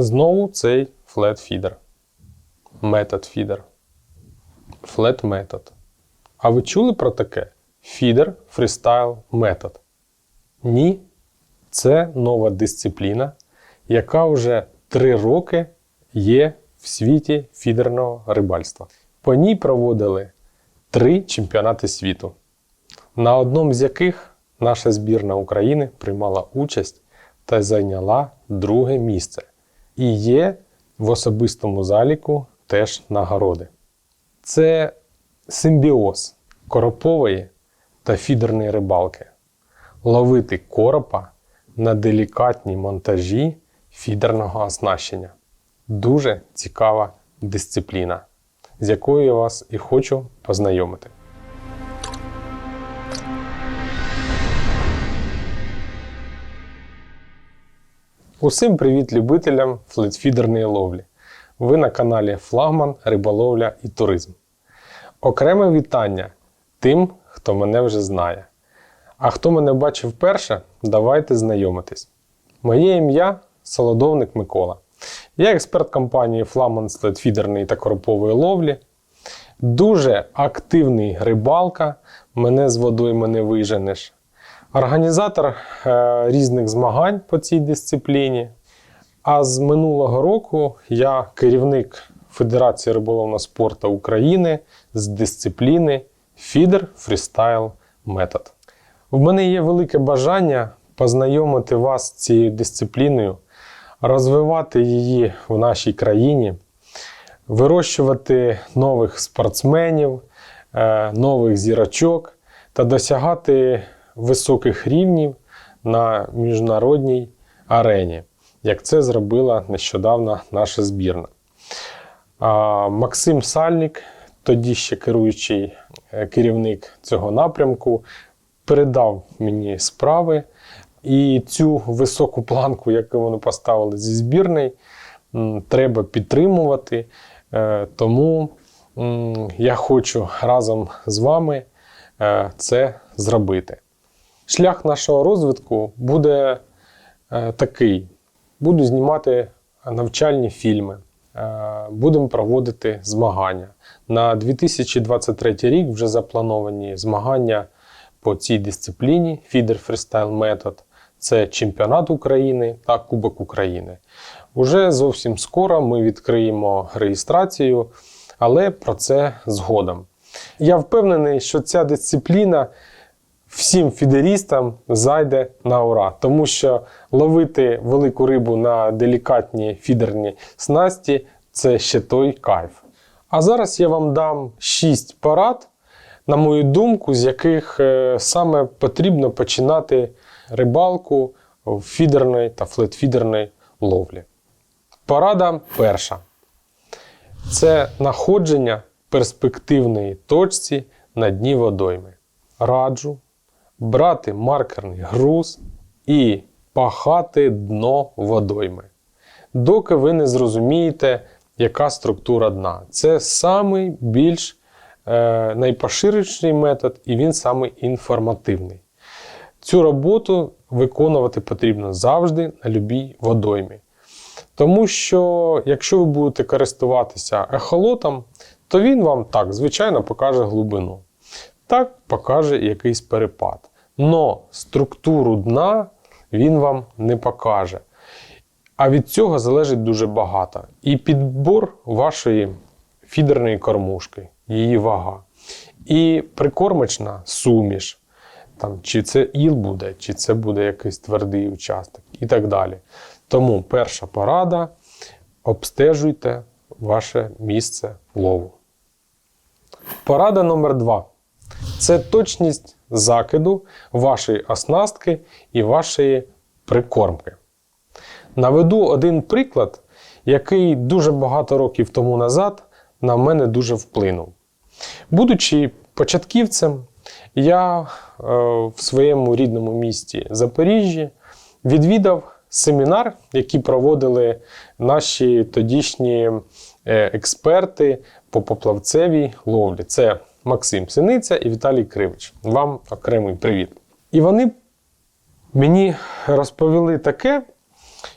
Знову цей flat feeder. Метод фідер. Flat метод. А ви чули про таке? Фідер фрістайл метод. Ні. Це нова дисципліна, яка вже три роки є в світі фідерного рибальства. По ній проводили три чемпіонати світу, на одному з яких наша збірна України приймала участь та зайняла друге місце. І є в особистому заліку теж нагороди. Це симбіоз коропової та фідерної рибалки. Ловити коропа на делікатній монтажі фідерного оснащення. Дуже цікава дисципліна, з якою я вас і хочу познайомити. Усім привіт любителям флетфідерної ловлі. Ви на каналі Флагман, Риболовля і Туризм. Окреме вітання тим, хто мене вже знає. А хто мене бачив вперше, давайте знайомитись. Моє ім'я Солодовник Микола. Я експерт компанії Флагман з та коропової ловлі. Дуже активний рибалка. Мене з водою не виженеш. Організатор е, різних змагань по цій дисципліні. А з минулого року я керівник Федерації риболовного спорту України з дисципліни Фідер Фрістайл Метод. В мене є велике бажання познайомити вас з цією дисципліною, розвивати її в нашій країні, вирощувати нових спортсменів, е, нових зірочок та досягати високих рівнів на міжнародній арені, як це зробила нещодавно наша збірна. Максим Сальник, тоді ще керуючий е, керівник цього напрямку, передав мені справи. І цю високу планку, яку вони поставили зі збірної, треба підтримувати. Е, Тому я хочу разом з вами е, це зробити. Шлях нашого розвитку буде е, такий: буду знімати навчальні фільми, е, будемо проводити змагання. На 2023 рік вже заплановані змагання по цій дисципліні Feeder Freestyle Method. Це чемпіонат України та Кубок України. Уже зовсім скоро ми відкриємо реєстрацію, але про це згодом. Я впевнений, що ця дисципліна всім фідерістам зайде на ура, тому що ловити велику рибу на делікатні фідерні снасті це ще той кайф. А зараз я вам дам 6 порад, на мою думку, з яких е, саме потрібно починати рибалку в фідерної та флетфідерної ловлі. Порада перша. Це находження перспективної точці на дні водойми. Раджу брати маркерний груз і пахати дно водойми. Доки ви не зрозумієте, яка структура дна. Це самий більш е, найпоширеніший метод, і він самий інформативний. Цю роботу виконувати потрібно завжди на любій водоймі. Тому що, якщо ви будете користуватися ехолотом, то він вам так, звичайно, покаже глибину. Так покаже якийсь перепад. Но структуру дна він вам не покаже. А від цього залежить дуже багато. І підбор вашої фідерної кормушки, її вага. І прикормочна суміш. Там, Чи це іл буде, чи це буде якийсь твердий участок і так далі. Тому перша порада обстежуйте ваше місце лову. Порада номер два це точність закиду вашої оснастки і вашої прикормки. Наведу один приклад, який дуже багато років тому назад на мене дуже вплинув. Будучи початківцем, я е, в своєму рідному місті Запоріжжі відвідав семінар, який проводили наші тодішні е, експерти по поплавцевій ловлі. Це Максим Синиця і Віталій Кривич. Вам окремий привіт. І вони мені розповіли таке,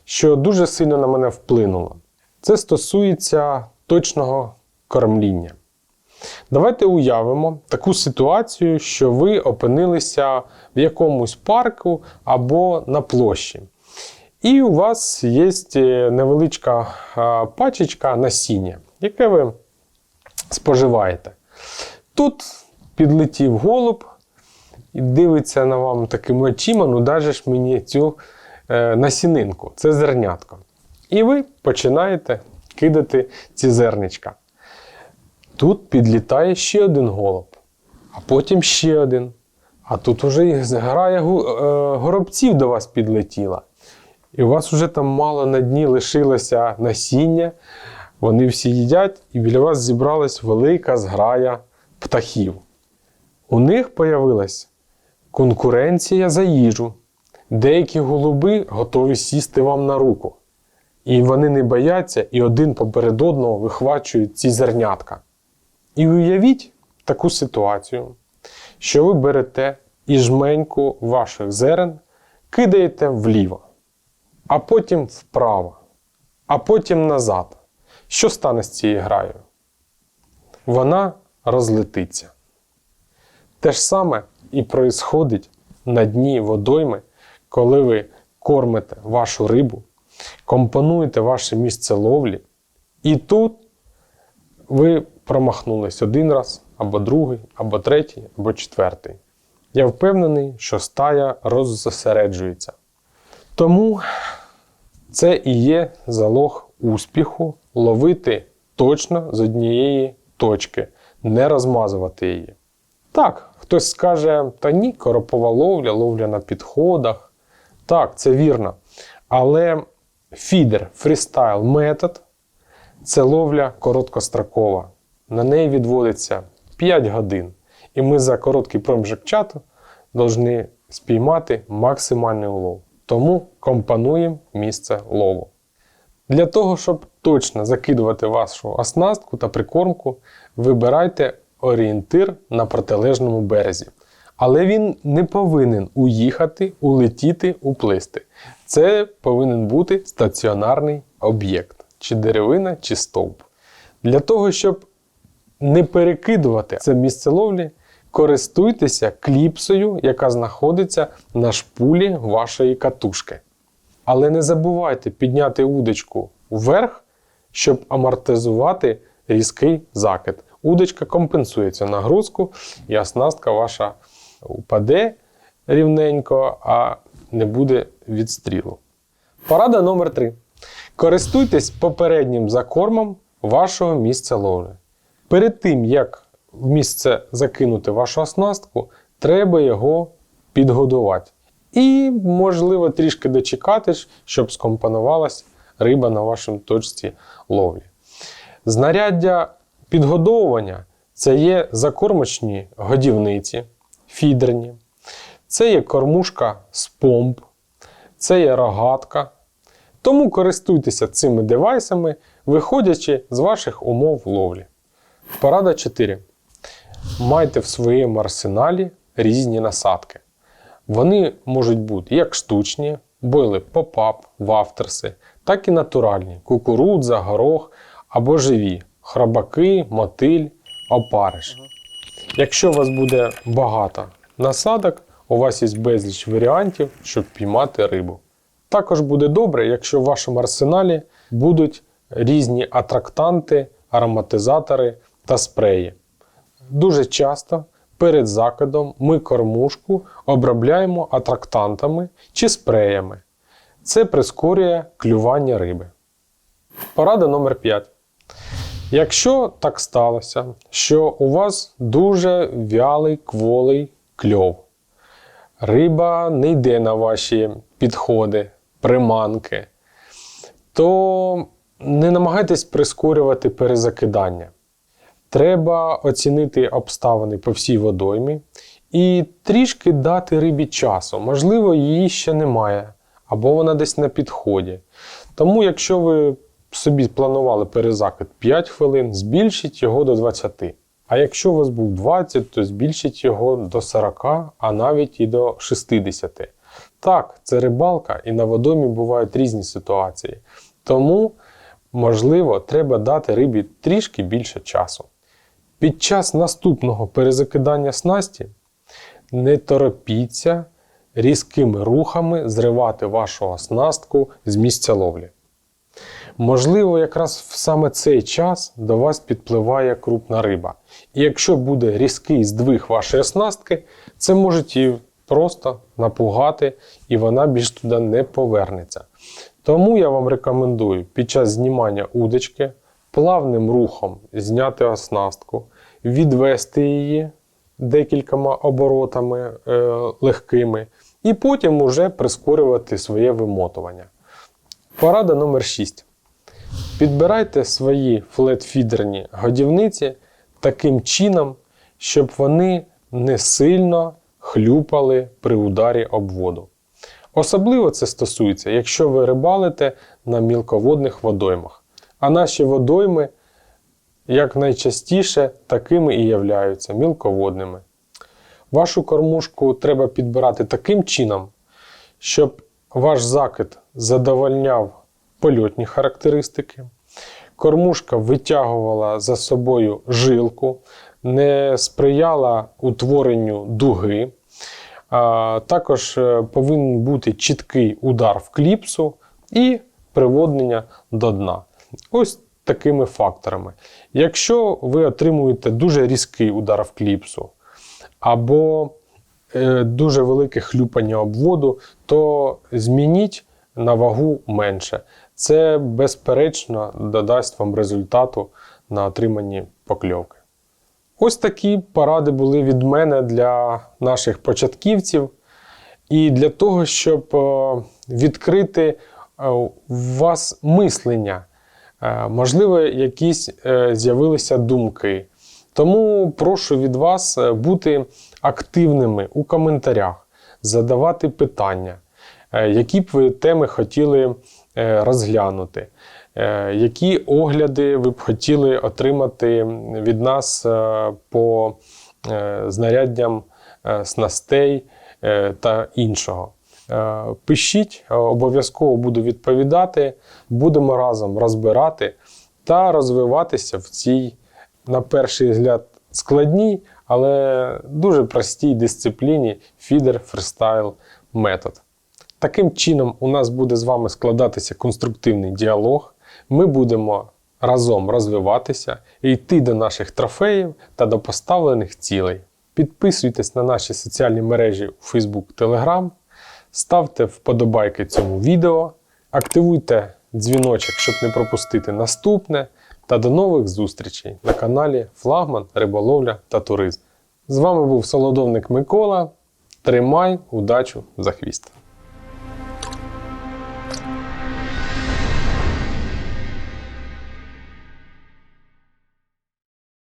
що дуже сильно на мене вплинуло. Це стосується точного кормління. Давайте уявимо таку ситуацію, що ви опинилися в якомусь парку або на площі. І у вас є е, невеличка пачечка насіння, яке ви споживаєте. Тут підлетів голуб і дивиться на вам такими очима, ну даже ж мені цю е, насінинку, це зернятко. І ви починаєте кидати ці зерничка. Тут підлітає ще один голуб, а потім ще один. А тут уже грає е, горобців до вас підлетіла. І у вас вже там мало на дні лишилося насіння. Вони всі їдять, і біля вас зібралась велика зграя птахів. У них появилась конкуренція за їжу. Деякі голуби готові сісти вам на руку. І вони не бояться і один поперед одного вихвачують ці зернятка. І уявіть таку ситуацію, що ви берете і жменьку ваших зерен кидаєте вліво, а потім вправо, а потім назад. Що стане з цією граю? Вона розлетиться. Те ж саме і происходить на дні водойми, коли ви кормите вашу рибу, компонуєте ваше місце ловлі, і тут ви промахнулись один раз, або другий, або третій, або четвертий. Я впевнений, що стая роззосереджується. Тому це і є залог успіху ловити точно з однієї точки, не розмазувати її. Так, хтось скаже, та ні, коропова ловля, ловля на підходах. Так, це вірно. Але фідер, фрістайл метод це ловля короткострокова. На неї відводиться 5 годин. І ми за короткий проміжок часу повинні спіймати максимальний улов. Тому компонуємо місце лову. Для того, щоб точно закидувати вашу оснастку та прикормку, вибирайте орієнтир на протилежному березі. Але він не повинен уїхати, улетіти, уплисти. Це повинен бути стаціонарний об'єкт, чи деревина, чи стовп. Для того, щоб не перекидувати це місце ловлі, користуйтеся кліпсою, яка знаходиться на шпулі вашої катушки. Але не забувайте підняти удочку вверх, щоб амортизувати різкий закид. Удочка компенсує цю нагрузку, і оснастка ваша упаде рівненько, а не буде відстрілу. Порада номер 3. Користуйтесь попереднім закормом вашого місця ловлі. Перед тим, як в місце закинути вашу оснастку, треба його підгодувати. І, можливо, трішки дочекатись, щоб скомпонувалась риба на вашій точці ловлі. Знаряддя підгодовування це є закормочні годівниці, фідерні, це є кормушка з помп, це є рогатка. Тому користуйтеся цими девайсами, виходячи з ваших умов ловлі. Порада 4. Майте в своєму арсеналі різні насадки. Вони можуть бути як штучні, бойли поп-ап, вафтерси, так і натуральні кукурудза, горох або живі храбаки, мотиль, опариш. Якщо у вас буде багато насадок, у вас є безліч варіантів, щоб піймати рибу. Також буде добре, якщо в вашому арсеналі будуть різні атрактанти, ароматизатори та спреї. Дуже часто перед закидом ми кормушку обробляємо атрактантами чи спреями. Це прискорює клювання риби. Порада номер 5. Якщо так сталося, що у вас дуже вялий кволий кльов, риба не йде на ваші підходи, приманки, то не намагайтесь прискорювати перезакидання. Треба оцінити обставини по всій водоймі і трішки дати рибі часу. Можливо, її ще немає, або вона десь на підході. Тому, якщо ви собі планували перезакид 5 хвилин, збільшіть його до 20. А якщо у вас був 20, то збільшіть його до 40, а навіть і до 60. Так, це рибалка, і на водомі бувають різні ситуації. Тому, можливо, треба дати рибі трішки більше часу. Під час наступного перезакидання снасті не торопіться різкими рухами зривати вашу оснастку з місця ловлі. Можливо, якраз в саме цей час до вас підпливає крупна риба. І якщо буде різкий здвиг вашої оснастки, це може її просто напугати, і вона більш туди не повернеться. Тому я вам рекомендую під час знімання удочки плавним рухом зняти оснастку, відвести її декількома оборотами е, легкими, і потім уже прискорювати своє вимотування. Порада номер 6. Підбирайте свої флетфідерні годівниці таким чином, щоб вони не сильно хлюпали при ударі об воду. Особливо це стосується, якщо ви рибалите на мілководних водоймах. А наші водойми, як найчастіше, такими і являються мілководними. Вашу кормушку треба підбирати таким чином, щоб ваш закид задовольняв польотні характеристики. Кормушка витягувала за собою жилку, не сприяла утворенню дуги. Також е, повинен бути чіткий удар в кліпсу і приводнення до дна. Ось такими факторами. Якщо ви отримуєте дуже різкий удар в кліпсу, або е, дуже велике хлюпання об воду, то змініть на вагу менше. Це, безперечно, додасть вам результату на отриманні покльовки. Ось такі поради були від мене для наших початківців. І для того, щоб е, відкрити е, в вас мислення, можливо, якісь з'явилися думки. Тому прошу від вас е, бути активними у коментарях, задавати питання, які б ви теми хотіли розглянути, які огляди ви б хотіли отримати від нас по знаряддям снастей та іншого. Е, пишіть, е, обов'язково буду відповідати. Будемо разом розбирати та розвиватися в цій, на перший взгляд, складній, але дуже простій дисципліні фідер фристайл метод. Таким чином, у нас буде з вами складатися конструктивний діалог. Ми будемо разом розвиватися і йти до наших трофеїв та до поставлених цілей. Підписуйтесь на наші соціальні мережі у Facebook, Telegram. Ставте вподобайки цьому відео, активуйте дзвіночок, щоб не пропустити наступне. Та до нових зустрічей на каналі Флагман, Риболовля та Туризм. З вами був солодовник Микола. Тримай удачу за хвіст!